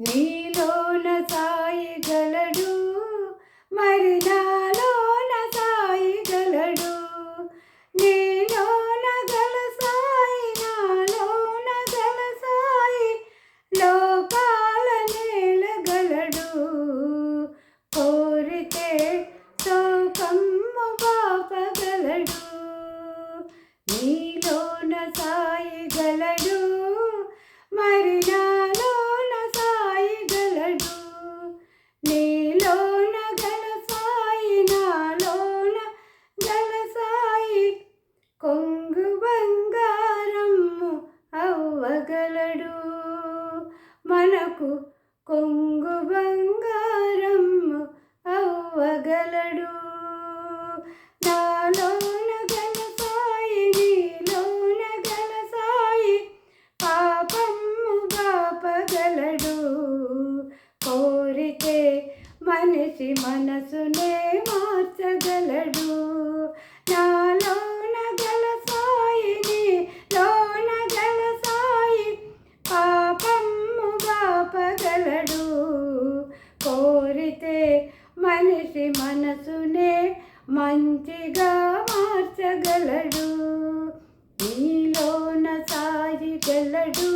నీలోన సాయి గలడు మరి నాలోన సాయి గలడు. నీలోన గల సాయి నాలోన గల సాయి లోకాల నేలగలడు కోరితే శోకమ్ము బాపగలడు నీలోన సాయి గలడు మరి నాలోన సాయి గలడు నీలోన గల సాయి నాలోన గల సాయి కొంగు బంగారమ్ము అవ్వగలడు మనకు కొంగు బంగారమ్ము అవ్వగలడు నాలోన గల సాయి నీలోన గల సాయి పాపమ్ము బాపగలడు కోరితే మనిషి మనసునే మార్చగలడు. నాలోన గల సాయిని లోన గల సాయి పాపమ్ము పాపగలడు కోరితే మనిషి మనసునే మంచిగా మార్చగలడు. నీలోన సాయి గలడు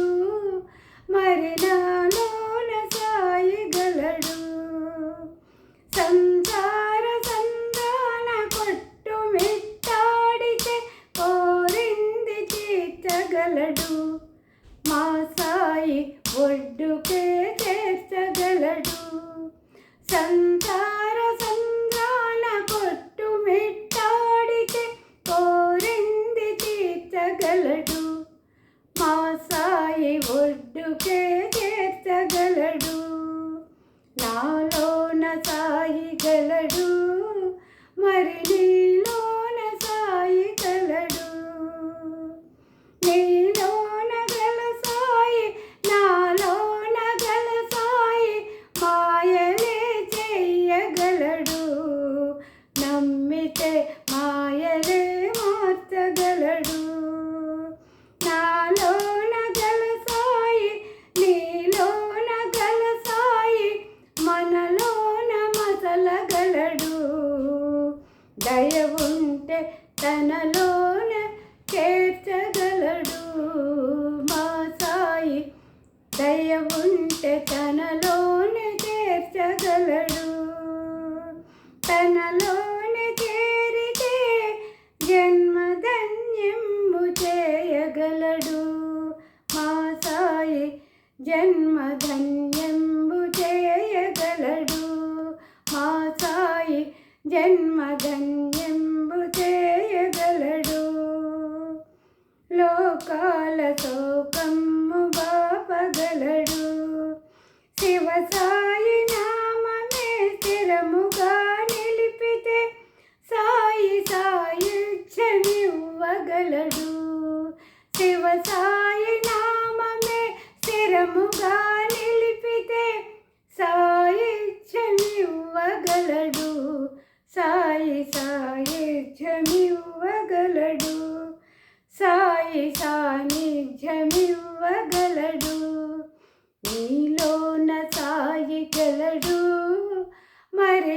మరి నాలోన సాయి గలడు సంసార సంధాన కొట్టు మిట్టాడితే కోరింది చేర్చగలడు మా సాయి ఒడ్డుకే చేర్చగలడు సంసార సంధాన కొట్టు మిట్టాడితే కోరింది తీర్చగలడు. మా సాయి ఒడ్డుకే చేర్చగలడు నాలోన సాయి గలడు. మరి మాయలే మార్చగలడు. నాలోన గల సాయి నీలోన గల సాయి మనలోన మసలగలడు. దయ ఉంటే తనలోన చేర్చగలడు మా సాయి. దయ ఉంటే తనలోన చేర్చగలడు. తనలో చేరితే జన్మధన్యము చేయగలడు మా సాయి ధన్యంబు చేయగలడు. మా సాయి జన్మ ధన్యంబు చేయగలడు. లోకాల శోకమ్ము బాపగలడు. శివ సాయి నామమే స్థిరముగా నిలిపితే సాయి సాయి ఇవ్వగలడు ఇవ్వగలడు సాయి సాయిధ్యమివ్వగలడు సాయి సాన్నిధ్యమివ్వగలడు నీలోన సాయి గలడు మరి